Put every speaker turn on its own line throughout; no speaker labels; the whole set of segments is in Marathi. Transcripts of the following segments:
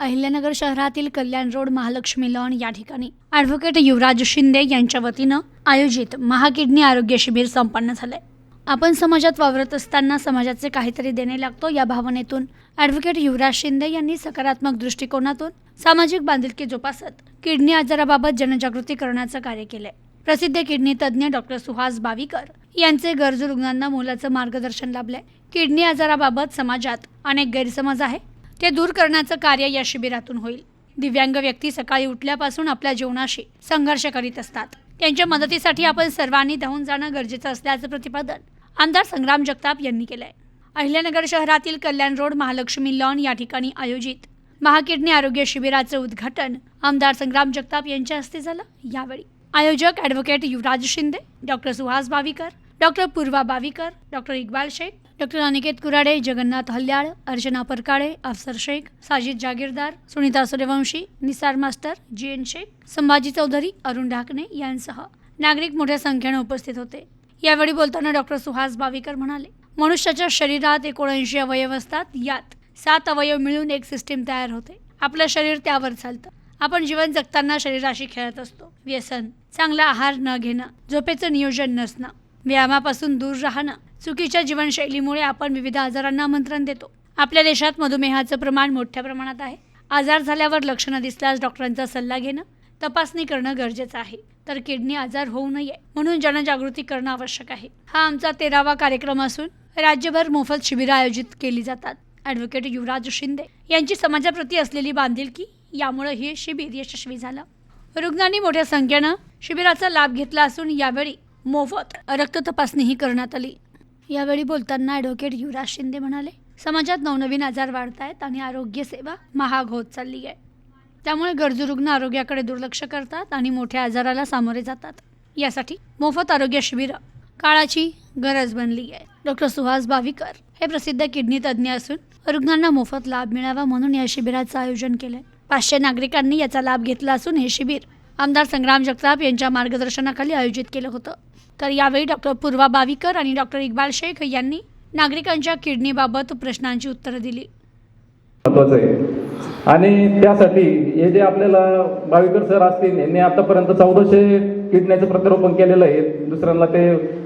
अहिल्यानगर शहरातील कल्याण रोड महालक्ष्मी लॉन या ठिकाणी. ॲडव्होकेट युवराज शिंदे यांच्या वतीनं आयोजित महाकिडनी आरोग्य शिबिर संपन्न झालंय. आपण समाजात वावरत असताना समाजाचे काहीतरी देणे लागतो या भावनेतून. ॲडव्होकेट युवराज शिंदे यांनी सकारात्मक दृष्टिकोनातून सामाजिक बांधिलकी जोपासत किडनी आजाराबाबत जनजागृती करण्याचं कार्य केलंय. प्रसिद्ध किडनी तज्ज्ञ डॉक्टर सुहास बावीकर यांचे गरजू रुग्णांना मोलाचं मार्गदर्शन लाभलंय. किडनी आजाराबाबत समाजात अनेक गैरसमज आहे. ते दूर करण्याचं कार्य या शिबिरातून होईल. दिव्यांग व्यक्ती सकाळी उठल्यापासून आपल्या जीवनाशी संघर्ष करीत असतात. त्यांच्या मदतीसाठी आपण सर्वांनी धावून जाणं गरजेचं असल्याचं प्रतिपादन आमदार संग्राम जगताप यांनी केलंय. अहिल्यानगर शहरातील कल्याण रोड महालक्ष्मी लॉन या ठिकाणी आयोजित महाकिडनी आरोग्य शिबिराचं उद्घाटन आमदार संग्राम जगताप यांच्या हस्ते झालं. यावेळी आयोजक advocate Yuvraj Shinde doctor Suhas Bavikar doctor Purva Bavikar doctor Iqbal Shaikh doctor Aniket Kurade Jagannath Halyal Archana Parkale Afsar Shaikh Sajid Jagirdar Sunita Suryavanshi Nisar master G N Shaikh Sambhaji Chaudhari Arun Dhakane यांसह नागरिक मोठ्या संख्येने उपस्थित होते. यावेळी बोलताना डॉक्टर सुहास बावीकर म्हणाले मनुष्याच्या शरीरात एकोणऐंशी अवयव असतात. यात सात अवयव मिळून एक सिस्टीम तयार होते. आपलं शरीर त्यावर चालतं. आपण जीवन जगताना शरीराशी खेळत असतो. व्यसन चांगला आहार न घेणं झोपेचं नियोजन नसणं व्यायामापासून दूर राहणं. चुकीच्या जीवनशैलीमुळे आपण विविध आजारांना आमंत्रण देतो. आपल्या देशात मधुमेहाचं प्रमाण मोठ्या प्रमाणात आहे. आजार झाल्यावर लक्षणं दिसल्यास डॉक्टरांचा सल्ला घेणं तपासणी करणं गरजेचं आहे. तर किडनी आजार होऊ नये म्हणून जनजागृती करणं आवश्यक आहे. हा आमचा तेरावा कार्यक्रम असून राज्यभर मोफत शिबिरं आयोजित केली जातात. ॲडव्होकेट युवराज शिंदे यांची समाजाप्रती असलेली बांधिलकी यामुळे हे शिबिर यशस्वी झालं. रुग्णांनी मोठ्या संख्येनं शिबिराचा लाभ घेतला असून यावेळी मोफत रक्त तपासणीही करण्यात आली. यावेळी बोलताना ॲडव्होकेट युवराज शिंदे म्हणाले समाजात नवनवीन आजार वाढत आहेत आणि आरोग्यसेवा महाग होत चालली आहे. त्यामुळे गरजू रुग्ण आरोग्याकडे दुर्लक्ष करतात आणि मोठ्या आजाराला सामोरे जातात. यासाठी मोफत आरोग्य शिबिरं काळाची गरज बनली आहे. डॉक्टर सुहास बाविकर हे प्रसिद्ध किडनी तज्ज्ञ असून रुग्णांना मोफत लाभ मिळावा म्हणून या शिबिराचं आयोजन केलं पाचशे नागरिकांनी याचा लाभ घेतला असून हे शिबिर आमदार संग्राम जगताप यांच्या मार्गदर्शनाखाली आयोजित केलं होतं. तर यावेळी डॉक्टर पूर्वा बाविकर आणि डॉक्टर इक्बाल शेख यांनी नागरिकांच्या किडनीबाबत प्रश्नांची उत्तरं दिली.
महत्वाचं आहे. आणि त्यासाठी हे जे आपल्याला बावीकर सर असतील यांनी आतापर्यंत चौदाशे किडण्याचं प्रत्यारोपण केलेलं आहे. दुसऱ्यांना ते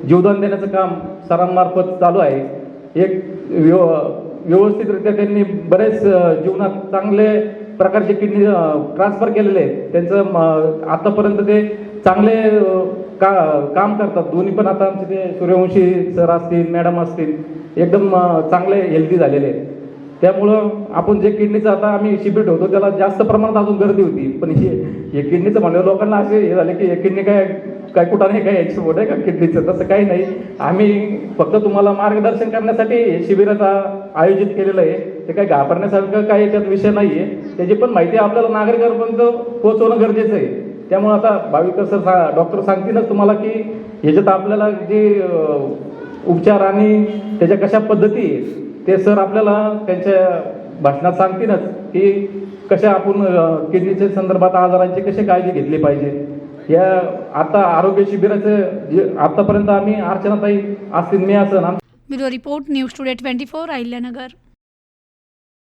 जीवदान देण्याचं काम सरांमार्फत चालू आहे. एक व्यव व्यवस्थितरित्या त्यांनी बरेच जीवनात चांगले प्रकारचे किडनी ट्रान्सफर केलेले आहेत. त्यांचं आतापर्यंत ते चांगले का काम करतात. दोन्ही पण आता आमचे ते सूर्यवंशी सर असतील मॅडम असतील एकदम चांगले हेल्दी झालेले आहेत. त्यामुळं आपण जे किडनीचं आता आम्ही शिबिर ठेवतो त्याला जास्त प्रमाणात अजून गर्दी होती. पण हे हे किडनीचं म्हणलं लोकांना असे हे झाले की हे किडनी काय काय कुठं नाही काय एक्सपोर्ट आहे का किडनीचं? तसं काही नाही. आम्ही फक्त तुम्हाला मार्गदर्शन करण्यासाठी हे शिबिराचा आयोजित केलेलं आहे. ते काही घाबरण्यासारखं काही याच्यात विषय नाही आहे त्याची पण माहिती आपल्याला नागरिकांपर्यंत पोहोचवणं गरजेचं आहे. त्यामुळे आता भाविकर सर सा डॉक्टर सांगतीलच तुम्हाला की ह्याच्यात आपल्याला जे उपचार आणि त्याच्या कशा पद्धती आहेत, ते सर आपल्याला त्यांच्या भाषणात सांगतीलच की कशा आपण किडनीच्या संदर्भात आजारांची कशी काळजी घेतली पाहिजे. या आता आरोग्य शिबिराचं जे आतापर्यंत आम्ही अर्चनाताई असतील मी असं
bureau report news today twenty four Ahilyanagar.